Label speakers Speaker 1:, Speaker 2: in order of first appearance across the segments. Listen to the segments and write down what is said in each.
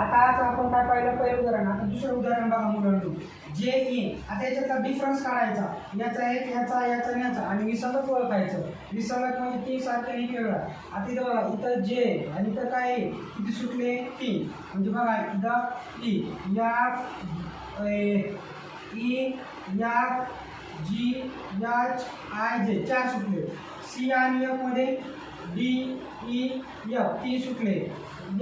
Speaker 1: आता आज आपण काय पाहिलं पहिलं उदाहरण आता दुसरं उदाहरण बघा मुलांनो. जे ई आता याच्यातला डिफरन्स काढायचा. याचा एक ह्याचा याचा याचा. आणि विसंगत ओळखायचं. विसंगत म्हणजे तीन सारखे आणि वेगळा आता इथं बघा इथं जे आणि इथं काय आहे? किती सुटले? तीन म्हणजे बघा इथं ई. या ए, ई या जी याच आय जे. चार सुटले. सी आणि एफमध्ये डी ई एफ ई सुटले.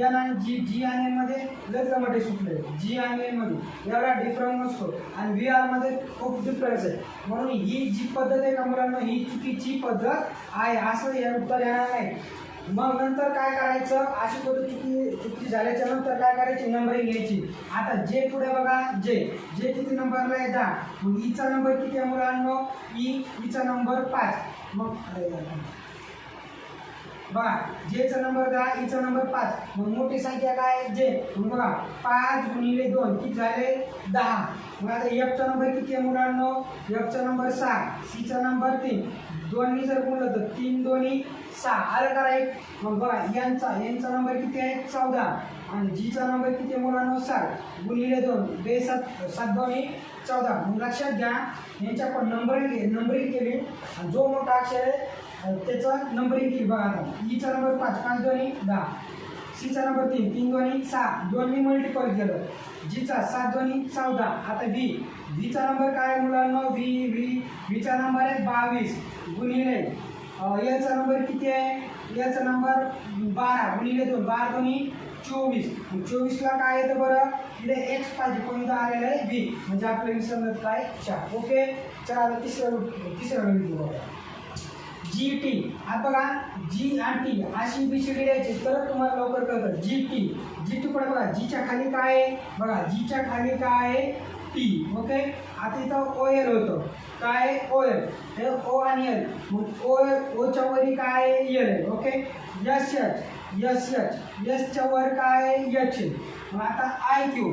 Speaker 1: एन आणि जी जी आणि एनमध्ये लग्न सुटले. जी आणि एनमध्ये एवढा डिफरन्स नसतो. आणि व्ही आरमध्ये खूप डिफरन्स आहे. म्हणून ही जी पद्धत आहे ना मुलांना ही चुकीची पद्धत आहे. असं या उत्तर येणार नाही. मग नंतर काय करायचं? अशी पद्धत चुकी चुकी झाल्याच्यानंतर काय करायची? नंबरिंग घ्यायची. आता जे पुढे बघा. जे जे किती नंबरला आहे दहा मग e ईचा नंबर किती आहे मुलांना? ई e, ईचा e नंबर पाच. मग बघा जेचा नंबर दहा इचा नंबर पाच. मग मोठी संख्या काय जे मग बघा पाच गुणिले दोन किती झाले? दहा. मग आता एफचा नंबर किती आहे मुलांनो? एफचा नंबर सहा सीचा नंबर तीन. दोन्ही जर बोललं तर तीन दोन्ही सहा. आलं करा एक मग बघा यांचा यांचा नंबर किती आहे? चौदा. आणि जीचा नंबर किती आहे मुलांनो? सात गुणिले दोन बे सात सात दोन्ही चौदा. मग लक्षात घ्या यांच्या पण नंबरिंग नंबरिंग केली. आणि जो मोठा अक्षर आहे त्याचा नंबरिंग केली बघा आता. E ईचा नंबर पाच पाच दोन्ही दहा. सीचा नंबर तीन तीन दोन्ही सहा. दोन्ही मल्टिपल केलं. जीचा सात दोन्ही चौदा. आता व्ही व्हीचा नंबर काय आहे मुलांना? व्ही व्ही व्हीचा नंबर आहे बावीस. गुणिले याचा नंबर किती आहे? याचा नंबर बारा. गुणिले दोन बारा दोन्ही चोवीस. चोवीसला काय येतं बरं? इकडे एक्स पाहिजे. कोणतं आलेलं आहे? व्ही म्हणजे आपलं विसरलं काय? चार. ओके चला आता तिसरं तिसरं गणित बघूया. जी टी आता बघा जी आणि टी अशी बीसीडी द्यायची तर तुम्हाला लवकर कळतं. जी टी जी टी पण बघा जीच्या खाली काय आहे? बघा जीच्या खाली काय आहे? टी ओके आता इथं ओ एल होतं. काय ओ एल हे ओ आणि एल मग ओ ओच्या वरी काय आहे? L okay S H S H यसच्या वर काय आहे? एच एल मग आता आय क्यू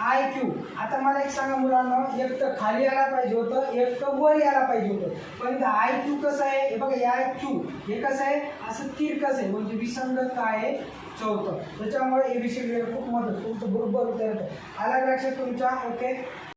Speaker 1: आय क्यू. आता मला एक सांगा मुलांना एक तर खाली यायला पाहिजे होतं एक तर वर यायला पाहिजे होतं. पण इथं आय क्यू कसं आहे? हे बघा आय क्यू. हे कसं आहे? असं तिरकस आहे? म्हणजे विसंगत काय आहे चौथं. त्याच्यामुळे एबीसीडी खूप मदत. तुमचं बरोबर उतरतं आला लक्षात तुमच्या ओके?